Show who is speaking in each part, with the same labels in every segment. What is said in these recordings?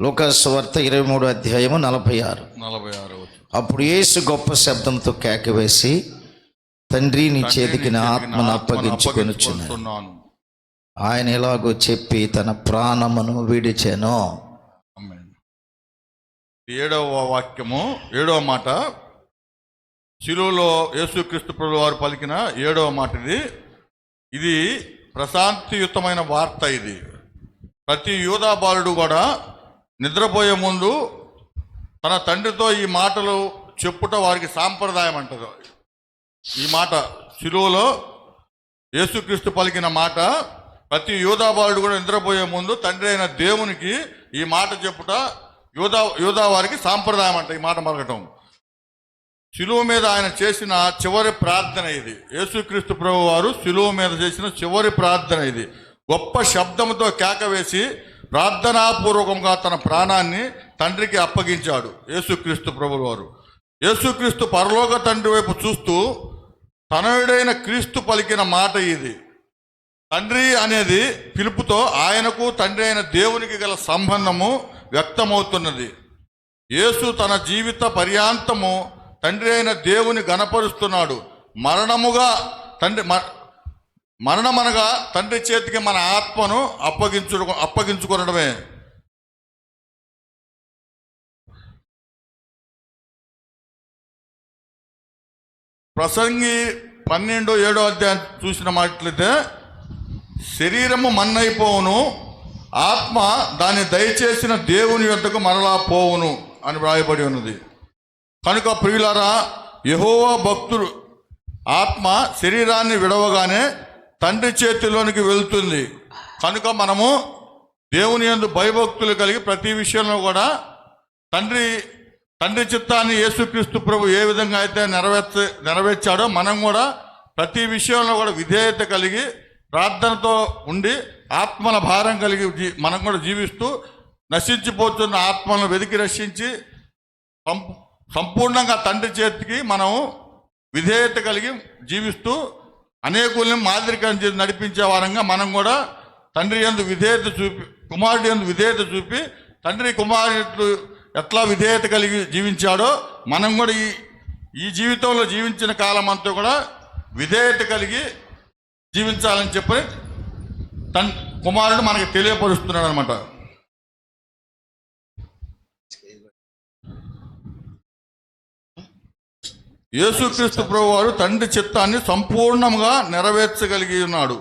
Speaker 1: లూకాస్ వార్త ఇరవై మూడు అధ్యాయము నలభై ఆరు.
Speaker 2: నలభై ఆరు
Speaker 1: అప్పుడు యేసు గొప్ప శబ్దంతో కేకవేసి తండ్రి నీ చేతికి నా ఆత్మను అప్పగించుకొనుచున్నాను. ఆయన ఎలాగో చెప్పి తన ప్రాణమును విడిచెను.
Speaker 2: ఏడవ వాక్యము ఏడవ మాట. శిలువలో యేసుక్రీస్తు ప్రభు వారు పలికిన ఏడవ మాట ఇది. ఇది ప్రశాంతియుతమైన వార్త ఇది. ప్రతి యూదా బాలుడు కూడా నిద్రపోయే ముందు తన తండ్రితో ఈ మాటలు చెప్పుట వారికి సాంప్రదాయం అంటారు ఈ మాట శిలువలో యేసుక్రీస్తు పలికిన మాట ప్రతి యూదాబాలుడు కూడా నిద్రపోయే ముందు తండ్రి అయిన దేవునికి ఈ మాట చెప్పుట యూదా యోధా వారికి సాంప్రదాయం అంట ఈ మాట పలకటం. శిలువ మీద ఆయన చేసిన చివరి ప్రార్థన ఇది. యేసుక్రీస్తు ప్రభు వారు శిలువ మీద చేసిన చివరి ప్రార్థన ఇది. గొప్ప శబ్దంతో కేక వేసి ప్రార్థనాపూర్వకంగా తన ప్రాణాన్ని తండ్రికి అప్పగించాడు యేసుక్రీస్తు ప్రభులు వారు. యేసుక్రీస్తు పరలోక తండ్రి వైపు చూస్తూ తనయుడైన క్రీస్తు పలికిన మాట ఇది. తండ్రి అనేది పిలుపుతో ఆయనకు తండ్రి అయిన దేవునికి గల సంబంధము వ్యక్తమవుతున్నది. యేసు తన జీవిత పర్యాంతము తండ్రి అయిన దేవుని గణపరుస్తున్నాడు మరణముగా తండ్రి మరణమనగా తండ్రి చేతికి మన ఆత్మను అప్పగించు అప్పగించుకునడమే. ప్రసంగి పన్నెండు ఏడో అధ్యాయం చూసిన మాటలైతే శరీరము మన్నైపోవును ఆత్మ దాన్ని దయచేసిన దేవుని యొద్దకు మరలా పోవును అని వ్రాయబడి ఉన్నది. కనుక ప్రియులారా యహోవా భక్తుడు ఆత్మ శరీరాన్ని విడవగానే తండ్రి చేతిలోనికి వెళ్తుంది. కనుక మనము దేవుని యందు భయభక్తులు కలిగి ప్రతి విషయంలో కూడా తండ్రి తండ్రి చిత్తాన్ని యేసుక్రీస్తు ప్రభు ఏ విధంగా అయితే నెరవేర్చ నెరవేర్చాడో మనం కూడా ప్రతి విషయంలో కూడా విధేయత కలిగి ప్రార్థనతో ఉండి ఆత్మల భారం కలిగి జీ- మనం కూడా జీవిస్తూ నశించిపోతున్న ఆత్మలను వెతికి రక్షించి సంపూర్ణంగా తండ్రి చేతికి మనం విధేయత కలిగి జీవిస్తూ అనేకుల్ని మాదిరికం చేసి నడిపించే వారంగా మనం కూడా తండ్రి ఎందు విధేయత చూపి కుమారుడు ఎందు విధేయత చూపి తండ్రి కుమారుడు ఎట్లా విధేయత కలిగి జీవించాడో మనం కూడా ఈ ఈ జీవితంలో జీవించిన కాలం అంతా కూడా విధేయత కలిగి జీవించాలని చెప్పి తన్ కుమారుడు మనకు తెలియపరుస్తున్నాడు అనమాట యేసుక్రీస్తు ప్రభు వారు తండ్రి చిత్తాన్ని సంపూర్ణంగా నెరవేర్చగలిగి ఉన్నాడు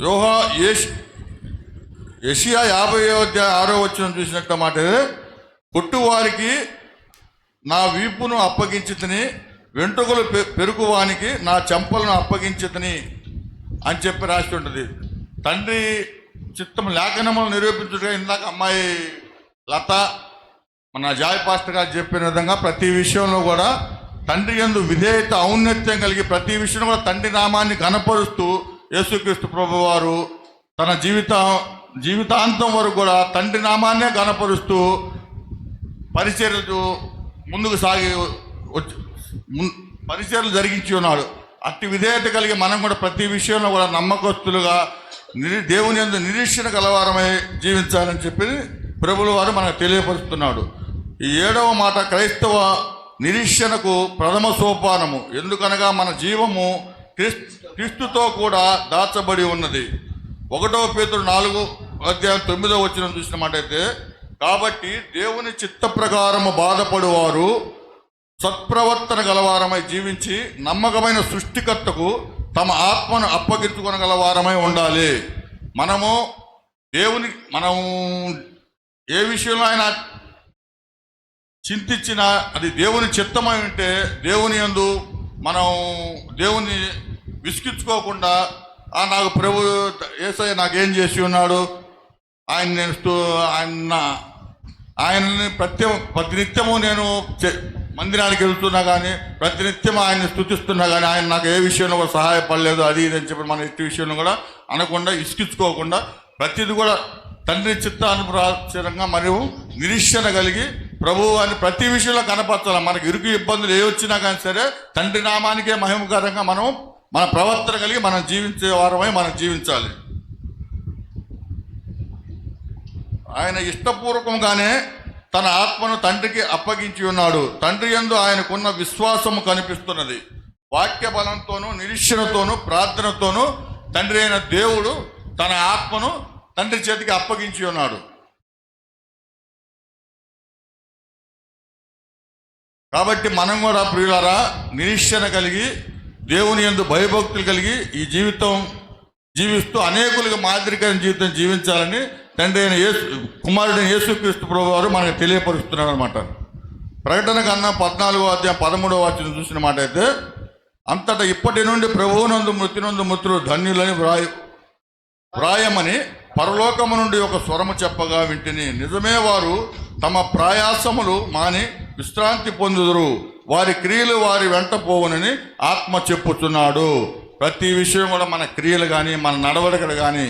Speaker 2: యోహా ఏషియా యషియా యాభై అధ్యాయ ఆరో వచ్చిన చూసినట్టు మాట పుట్టువారికి కొట్టువారికి నా వీపును అప్పగించితని వెంట్రుకలు పె- పెరుగువానికి నా చెంపలను అప్పగించితిని అని చెప్పి రాసి ఉంటుంది. తండ్రి చిత్తం లేఖనములు నిరూపించుట ఇందాక అమ్మాయి లత మన జాయ్ పాస్టర్ గారు చెప్పిన విధంగా ప్రతి విషయంలో కూడా తండ్రి యందు విధేయత ఔన్నత్యం కలిగి ప్రతి విషయంలో కూడా తండ్రి నామాన్ని గణపరుస్తూ యేసుక్రీస్తు ప్రభు వారు తన జీవిత జీవితాంతం వరకు కూడా తండ్రి నామాన్నే గణపరుస్తూ పరిచర్యలు ముందుకు సాగి వచ్చి పరిచర్యలు జరిగించి ఉన్నాడు. అట్టి విధేయత కలిగి మనం కూడా ప్రతి విషయంలో కూడా నమ్మకస్తులుగా నిరి దేవుని ఎందు నిరీక్షణ గలవారమై జీవించాలని చెప్పి ప్రభుల వారు మనకు తెలియపరుస్తున్నాడు. ఈ ఏడవ మాట క్రైస్తవ నిరీక్షణకు ప్రథమ సోపానము. ఎందుకనగా మన జీవము క్రీస్తు క్రీస్తుతో కూడా దాచబడి ఉన్నది. ఒకటో పేతుడు నాలుగు అధ్యాయం తొమ్మిదో వచ్చిన చూసిన కాబట్టి దేవుని చిత్త ప్రకారము బాధపడువారు సత్ప్రవర్తన గలవారమై జీవించి నమ్మకమైన సృష్టికర్తకు తమ ఆత్మను అప్పగించుకొనగలవారమై ఉండాలి. మనము దేవుని మనము ఏ విషయంలో అయినా చింతించినా అది దేవుని చిత్తమై ఉంటే దేవుని యందు మనం దేవుని విసిగించుకోకుండా ఆ నాకు ప్రభు ఏసయ్య నాకేం చేసి ఉన్నాడు? ఆయన నేను ఆయన నా- ఆయనని ప్రత్యం ప్రతినిత్యము నేను చే- మందిరానికి వెళ్తున్నా కానీ ప్రతినిత్యం ఆయన్ని స్థుతిస్తున్నా కానీ ఆయన నాకు ఏ విషయంలో కూడా సహాయపడలేదు అది ఇది అని చెప్పి మన ఇట్టి విషయంలో కూడా అనకుండా ఇసుకించుకోకుండా ప్రతిది కూడా తండ్రి చిత్తానుప్రాచరంగా మరియు నిరీక్షణ కలిగి ప్రభు అని ప్రతి విషయంలో కనపరచాలి? మనకి ఇరుకు ఇబ్బందులు ఏ వచ్చినా కానీ సరే తండ్రి నామానికే మహిమకరంగా మనం మన ప్రవర్తన కలిగి మనం జీవించే వారమై మనం జీవించాలి. ఆయన ఇష్టపూర్వకంగానే తన ఆత్మను తండ్రికి అప్పగించి ఉన్నాడు. తండ్రి యందు ఆయనకున్న విశ్వాసము కనిపిస్తున్నది. వాక్య బలంతోనూ నిరీక్షణతోనూ ప్రార్థనతోనూ తండ్రి అయిన దేవుడు తన ఆత్మను తండ్రి చేతికి అప్పగించి ఉన్నాడు. కాబట్టి మనం కూడా ప్రియులారా నిరీక్షణ కలిగి దేవుని యందు భయభక్తులు కలిగి ఈ జీవితం జీవిస్తూ అనేకులకు మాదిరికరణ జీవితం జీవించాలని తండ్రి అయిన యేసు కుమారుడైన యేసుక్రీస్తు ప్రభు వారు మనకు తెలియపరుస్తున్నాడు అనమాట ప్రకటన కన్నా పద్నాలుగో అధ్యాయం పదమూడవ వచ్చిన చూసిన మాట అయితే అంతటా ఇప్పటి నుండి ప్రభువునందు మృతినందు మృతులు ధన్యులని వ్రాయ వ్రాయమని పరలోకము నుండి ఒక స్వరము చెప్పగా వింటిని. నిజమే వారు తమ ప్రయాసములు మాని విశ్రాంతి పొందుదురు. వారి క్రియలు వారి వెంట పోవునని ఆత్మ చెప్పుతున్నాడు ప్రతి విషయం కూడా మన క్రియలు కానీ మన నడవడికలు కానీ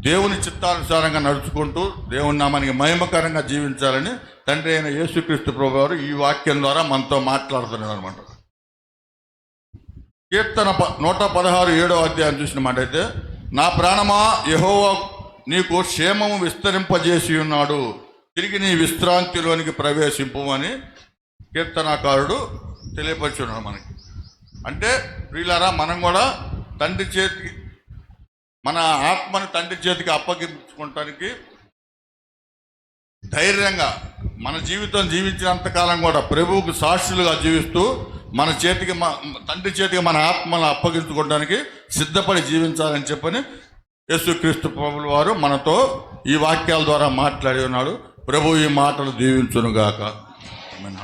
Speaker 2: దేవుని చిత్తానుసారంగా నడుచుకుంటూ దేవుని నామానికి మహిమకరంగా జీవించాలని తండ్రి అయిన యేసుక్రీస్తు ప్రభు గారు ఈ వాక్యం ద్వారా మనతో మాట్లాడుతున్నారు అనమాట కీర్తన ప నూట పదహారు ఏడో అధ్యాయం చూసినమాటైతే అయితే నా ప్రాణమా యహోవా నీకు క్షేమము విస్తరింపజేసి ఉన్నాడు తిరిగి నీ విశ్రాంతిలోనికి ప్రవేశింపు అని కీర్తనాకారుడు తెలియపరుచున్నాడు మనకి. అంటే ప్రియులారా మనం కూడా తండ్రి చేతికి మన ఆత్మను తండ్రి చేతికి అప్పగించుకోవటానికి ధైర్యంగా మన జీవితం జీవించినంత కాలం కూడా ప్రభువుకు సాక్షులుగా జీవిస్తూ మన చేతికి మా తండ్రి చేతికి మన ఆత్మను అప్పగించుకోవడానికి సిద్ధపడి జీవించాలని చెప్పని యేసుక్రీస్తు ప్రభుల వారు మనతో ఈ వాక్యాల ద్వారా మాట్లాడి ఉన్నాడు. ప్రభు ఈ మాటలు దీవించునుగాక. ఆమేన్.